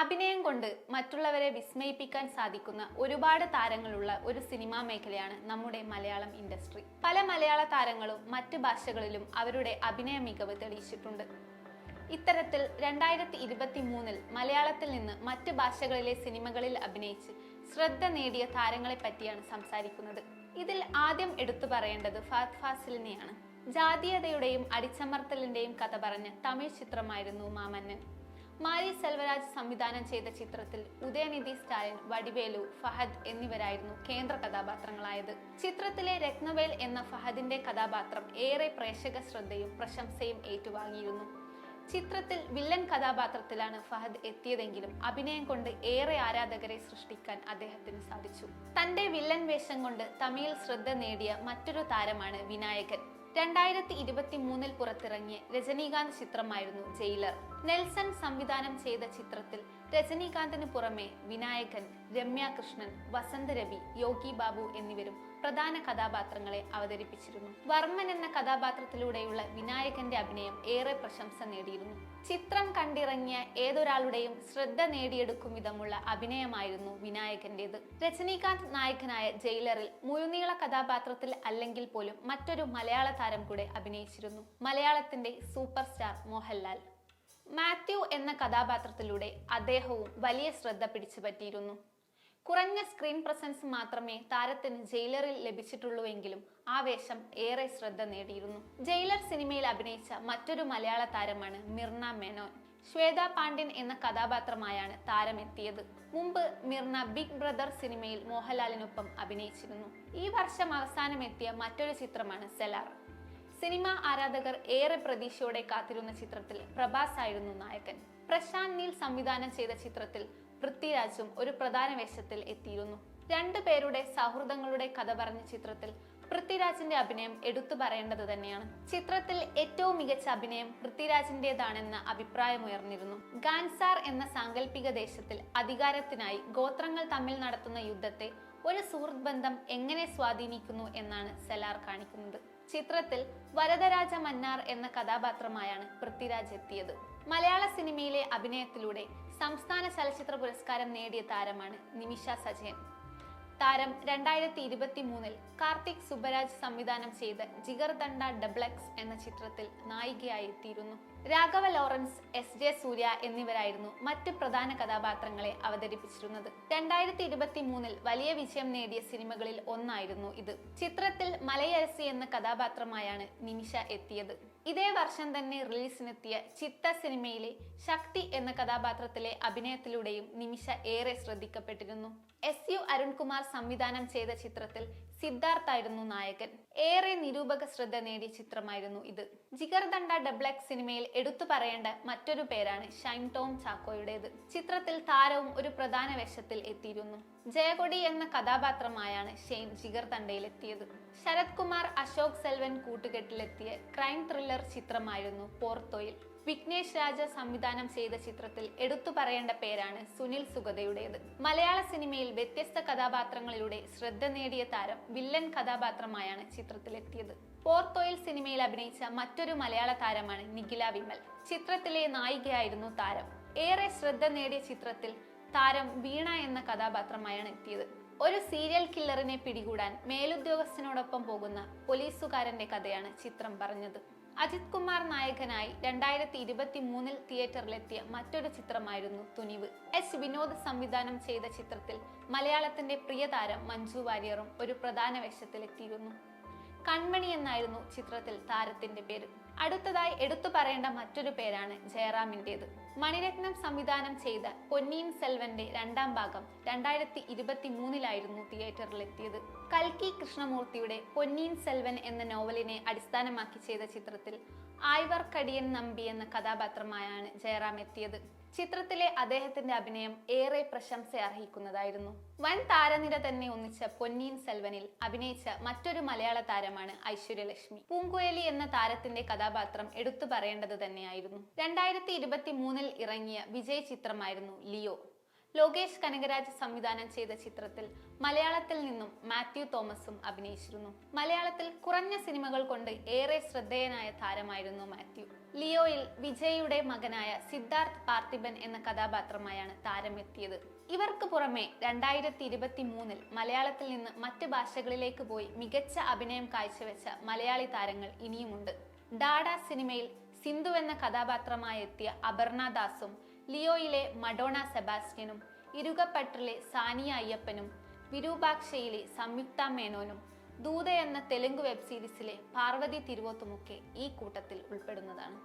അഭിനയം കൊണ്ട് മറ്റുള്ളവരെ വിസ്മയിപ്പിക്കാൻ സാധിക്കുന്ന ഒരുപാട് താരങ്ങളുള്ള ഒരു സിനിമാ മേഖലയാണ് നമ്മുടെ മലയാളം ഇൻഡസ്ട്രി. പല മലയാള താരങ്ങളും മറ്റ് ഭാഷകളിലും അവരുടെ അഭിനയ മികവ് തെളിയിച്ചിട്ടുണ്ട്. ഇത്തരത്തിൽ രണ്ടായിരത്തി ഇരുപത്തി മൂന്നിൽ മലയാളത്തിൽ നിന്ന് മറ്റ് ഭാഷകളിലെ സിനിമകളിൽ അഭിനയിച്ച് ശ്രദ്ധ നേടിയ താരങ്ങളെ പറ്റിയാണ് സംസാരിക്കുന്നത്. ഇതിൽ ആദ്യം എടുത്തു പറയേണ്ടത് ഫാത് ഫാസിലിനെയാണ്. ജാതീയതയുടെയും അടിച്ചമർത്തലിന്റെയും കഥ പറഞ്ഞ തമിഴ് ചിത്രമായിരുന്നു മാമന്നൻ. മാരി സെൽവരാജ് സംവിധാനം ചെയ്ത ചിത്രത്തിൽ ഉദയനിധി സ്റ്റാലിൻ വടിവേലു ഫഹദ് എന്നിവരായിരുന്നു കേന്ദ്ര കഥാപാത്രങ്ങളായത്. ചിത്രത്തിലെ രത്നവേൽ എന്ന ഫഹദിന്റെ കഥാപാത്രം ഏറെ പ്രേക്ഷക ശ്രദ്ധയും പ്രശംസയും ഏറ്റുവാങ്ങിയിരുന്നു. ചിത്രത്തിൽ വില്ലൻ കഥാപാത്രത്തിലാണ് ഫഹദ് എത്തിയതെങ്കിലും അഭിനയം കൊണ്ട് ഏറെ ആരാധകരെ സൃഷ്ടിക്കാൻ അദ്ദേഹത്തിന് സാധിച്ചു. തന്റെ വില്ലൻ വേഷം കൊണ്ട് തമിഴിൽ ശ്രദ്ധ നേടിയ മറ്റൊരു താരമാണ് വിനായകൻ. രണ്ടായിരത്തി ഇരുപത്തി മൂന്നിൽ പുറത്തിറങ്ങിയ രജനീകാന്ത് ചിത്രമായിരുന്നു ജയിലർ. നെൽസൺ സംവിധാനം ചെയ്ത ചിത്രത്തിൽ രജനീകാന്തിന് പുറമെ വിനായകൻ രമ്യാകൃഷ്ണൻ വസന്തരവി രവി യോഗി ബാബു എന്നിവരും പ്രധാന കഥാപാത്രങ്ങളെ അവതരിപ്പിച്ചിരുന്നു. വർമ്മൻ എന്ന കഥാപാത്രത്തിലൂടെയുള്ള വിനായകന്റെ അഭിനയം ഏറെ പ്രശംസ നേടിയിരുന്നു. ചിത്രം കണ്ടിറങ്ങിയ ഏതൊരാളുടെയും ശ്രദ്ധ നേടിയെടുക്കും വിധമുള്ള അഭിനയമായിരുന്നു വിനായകന്റേത്. രജനീകാന്ത് നായകനായ ജയിലറിൽ മുഴുനീള കഥാപാത്രത്തിൽ അല്ലെങ്കിൽ പോലും മറ്റൊരു മലയാള താരം കൂടെ അഭിനയിച്ചിരുന്നു. മലയാളത്തിന്റെ സൂപ്പർ സ്റ്റാർ മോഹൻലാൽ. മാത്യു എന്ന കഥാപാത്രത്തിലൂടെ അദ്ദേഹവും വലിയ ശ്രദ്ധ പിടിച്ചുപറ്റിയിരുന്നു. കുറഞ്ഞ സ്ക്രീൻ പ്രസൻസ് മാത്രമേ താരത്തിന് ജയിലറിൽ ലഭിച്ചിട്ടുള്ളൂവെങ്കിലും ആ വേഷം ഏറെ ശ്രദ്ധ നേടിയിരുന്നു. ജയിലർ സിനിമയിൽ അഭിനയിച്ച മറ്റൊരു മലയാള താരമാണ് മിർന മേനോൻ. ശ്വേത പാണ്ഡ്യൻ എന്ന കഥാപാത്രമായാണ് താരം എത്തിയത് മുമ്പ് മിർന ബിഗ് ബ്രദർ സിനിമയിൽ മോഹൻലാലിനൊപ്പം അഭിനയിച്ചിരുന്നു. ഈ വർഷം അവസാനം എത്തിയ മറ്റൊരു ചിത്രമാണ് സെലാർ. സിനിമ ആരാധകർ ഏറെ പ്രതീക്ഷയോടെ കാത്തിരുന്ന ചിത്രത്തിൽ പ്രഭാസ് ആയിരുന്നു നായകൻ. പ്രശാന്ത് നീൽ സംവിധാനം ചെയ്ത ചിത്രത്തിൽ പൃഥ്വിരാജും ഒരു പ്രധാന വേഷത്തിൽ എത്തിയിരുന്നു. രണ്ടു പേരുടെ സൗഹൃദങ്ങളുടെ കഥ പറഞ്ഞ ചിത്രത്തിൽ പൃഥ്വിരാജിന്റെ അഭിനയം എടുത്തു പറയേണ്ടത് തന്നെയാണ്. ചിത്രത്തിൽ ഏറ്റവും മികച്ച അഭിനയം പൃഥ്വിരാജിന്റേതാണെന്ന അഭിപ്രായമുയർന്നിരുന്നു ഗാൻസാർ എന്ന സാങ്കല്പിക ദേശത്തിൽ അധികാരത്തിനായി ഗോത്രങ്ങൾ തമ്മിൽ നടത്തുന്ന യുദ്ധത്തെ ഒരു സുഹൃത്ത് ബന്ധം എങ്ങനെ സ്വാധീനിക്കുന്നു എന്നാണ് സെലാർ കാണിക്കുന്നത്. ചിത്രത്തിൽ വരദരാജ മന്നാർ എന്ന കഥാപാത്രമായാണ് പൃഥ്വിരാജ് എത്തിയത്. മലയാള സിനിമയിലെ അഭിനയത്തിലൂടെ സംസ്ഥാന ചലച്ചിത്ര പുരസ്കാരം നേടിയ താരമാണ് നിമിഷ സജയൻ. താരം രണ്ടായിരത്തി ഇരുപത്തി മൂന്നിൽ കാർത്തിക് സുബരാജ് സംവിധാനം ചെയ്ത ജിഗർ ദണ്ഡ ഡബ്ലക്സ് എന്ന ചിത്രത്തിൽ നായികയായി എത്തിയിരുന്നു Raghava Lawrence S J Suryah എന്നിവരായിരുന്നു മറ്റ് പ്രധാന കഥാപാത്രങ്ങളെ അവതരിപ്പിച്ചിരുന്നത്. രണ്ടായിരത്തി ഇരുപത്തി മൂന്നിൽ വലിയ വിജയം നേടിയ സിനിമകളിൽ ഒന്നായിരുന്നു ഇത്. ചിത്രത്തിൽ മലയരസി എന്ന കഥാപാത്രമായാണ് നിമിഷ എത്തിയത്. ഇതേ വർഷം തന്നെ റിലീസിനെത്തിയ ചിത്ത സിനിമയിലെ ശക്തി എന്ന കഥാപാത്രത്തിലെ അഭിനയത്തിലൂടെയും നിമിഷ ഏറെ ശ്രദ്ധിക്കപ്പെട്ടിരുന്നു. എസ് യു അരുൺകുമാർ സംവിധാനം ചെയ്ത ചിത്രത്തിൽ സിദ്ധാർത്ഥായിരുന്നു നായകൻ. ഏറെ നിരൂപക ശ്രദ്ധ നേടിയ ചിത്രമായിരുന്നു ഇത്. ജിഗർദണ്ഡ ഡബ്ലക്സ് സിനിമയിൽ എടുത്തു പറയേണ്ട മറ്റൊരു പേരാണ് ഷൈൻ ടോം ചാക്കോയുടേത്. ചിത്രത്തിൽ താരവും ഒരു പ്രധാന വേഷത്തിൽ എത്തിയിരുന്നു. ജയകൊടി എന്ന കഥാപാത്രമായാണ് ഷെയ്ൻ ജിഗർ തണ്ടയിലെത്തിയത് ശരത് കുമാർ അശോക് സെൽവൻ കൂട്ടുകെട്ടിലെത്തിയ ക്രൈം ത്രില്ലർ ചിത്രമായിരുന്നു പോർത്തോയിൽ. വിഘ്നേഷ് രാജ സംവിധാനം ചെയ്ത ചിത്രത്തിൽ എടുത്തു പറയേണ്ട പേരാണ് സുനിൽ സുഗതയുടേത്. മലയാള സിനിമയിൽ വ്യത്യസ്ത കഥാപാത്രങ്ങളിലൂടെ ശ്രദ്ധ നേടിയ താരം വില്ലൻ കഥാപാത്രമായാണ് ചിത്രത്തിലെത്തിയത്. പോർത്തോയിൽ സിനിമയിൽ അഭിനയിച്ച മറ്റൊരു മലയാള താരമാണ് നിഖില വിമൽ. ചിത്രത്തിലെ നായികയായിരുന്നു താരം. ഏറെ ശ്രദ്ധ നേടിയ ചിത്രത്തിൽ താരം വീണ എന്ന കഥാപാത്രമായാണ് എത്തിയത്. ഒരു സീരിയൽ കില്ലറിനെ പിടികൂടാൻ മേലുദ്യോഗസ്ഥനോടൊപ്പം പോകുന്ന പോലീസുകാരന്റെ കഥയാണ് ചിത്രം പറഞ്ഞത്. അജിത് കുമാർ നായകനായി രണ്ടായിരത്തി ഇരുപത്തി മൂന്നിൽ തിയേറ്ററിലെത്തിയ മറ്റൊരു ചിത്രമായിരുന്നു തുനിവ്. എസ് വിനോദ് സംവിധാനം ചെയ്ത ചിത്രത്തിൽ മലയാളത്തിന്റെ പ്രിയതാരം മഞ്ജു വാര്യറും ഒരു പ്രധാന വേഷത്തിലെത്തിയിരുന്നു. കൺമണി എന്നായിരുന്നു ചിത്രത്തിൽ താരത്തിന്റെ പേര്. അടുത്തതായി എടുത്തു പറയേണ്ട മറ്റൊരു പേരാണ് ജയറാമിന്റെത് മണിരത്നം സംവിധാനം ചെയ്ത പൊന്നിയിൻ സെൽവന്റെ രണ്ടാം ഭാഗം രണ്ടായിരത്തി ഇരുപത്തി മൂന്നിലായിരുന്നു തിയേറ്ററിലെത്തിയത്. കൽക്കി കൃഷ്ണമൂർത്തിയുടെ പൊന്നിയിൻ സെൽവൻ എന്ന നോവലിനെ അടിസ്ഥാനമാക്കി ചെയ്ത ചിത്രത്തിൽ ആയ്വർ കടിയൻ നമ്പി എന്ന കഥാപാത്രമായാണ് ജയറാം എത്തിയത്. ചിത്രത്തിലെ അദ്ദേഹത്തിന്റെ അഭിനയം ഏറെ പ്രശംസ അർഹിക്കുന്നതായിരുന്നു. വൻ താരനിര തന്നെ ഒന്നിച്ച പൊന്നിയിൻ സെൽവനിൽ അഭിനയിച്ച മറ്റൊരു മലയാള താരമാണ് ഐശ്വര്യലക്ഷ്മി. പൂങ്കുഴലി എന്ന താരത്തിന്റെ കഥാപാത്രം എടുത്തു പറയേണ്ടത് തന്നെയായിരുന്നു. രണ്ടായിരത്തി ഇരുപത്തി മൂന്നിൽ ഇറങ്ങിയ വിജയ് ചിത്രമായിരുന്നു ലിയോ. ലോകേഷ് കനകരാജ് സംവിധാനം ചെയ്ത ചിത്രത്തിൽ മലയാളത്തിൽ നിന്നും മാത്യു തോമസും അഭിനയിച്ചിരുന്നു. മലയാളത്തിൽ കുറഞ്ഞ സിനിമകൾ കൊണ്ട് ഏറെ ശ്രദ്ധേയനായ താരമായിരുന്നു മാത്യു. ലിയോയിൽ വിജയുടെ മകനായ സിദ്ധാർത്ഥ് പാർത്ഥിബൻ എന്ന കഥാപാത്രമായാണ് താരമെത്തിയത്. ഇവർക്ക് പുറമെ രണ്ടായിരത്തി ഇരുപത്തി മൂന്നിൽ മലയാളത്തിൽ നിന്ന് മറ്റ് ഭാഷകളിലേക്ക് പോയി മികച്ച അഭിനയം കാഴ്ചവെച്ച മലയാളി താരങ്ങൾ ഇനിയുമുണ്ട്. ഡാഡ സിനിമയിൽ സിന്ധു എന്ന കഥാപാത്രമായി എത്തിയ അപർണ ദാസും ലിയോയിലെ മഡോണ സെബാസ്റ്റ്യനും ഇരുകപ്പട്ടിലെ സാനിയ അയ്യപ്പനും വിരൂപാക്ഷയിലെ സംയുക്ത മേനോനും ദൂത എന്ന തെലുങ്ക് വെബ് സീരീസിലെ പാർവതി തിരുവോത്തുമൊക്കെ ഈ കൂട്ടത്തിൽ ഉൾപ്പെടുന്നതാണ്.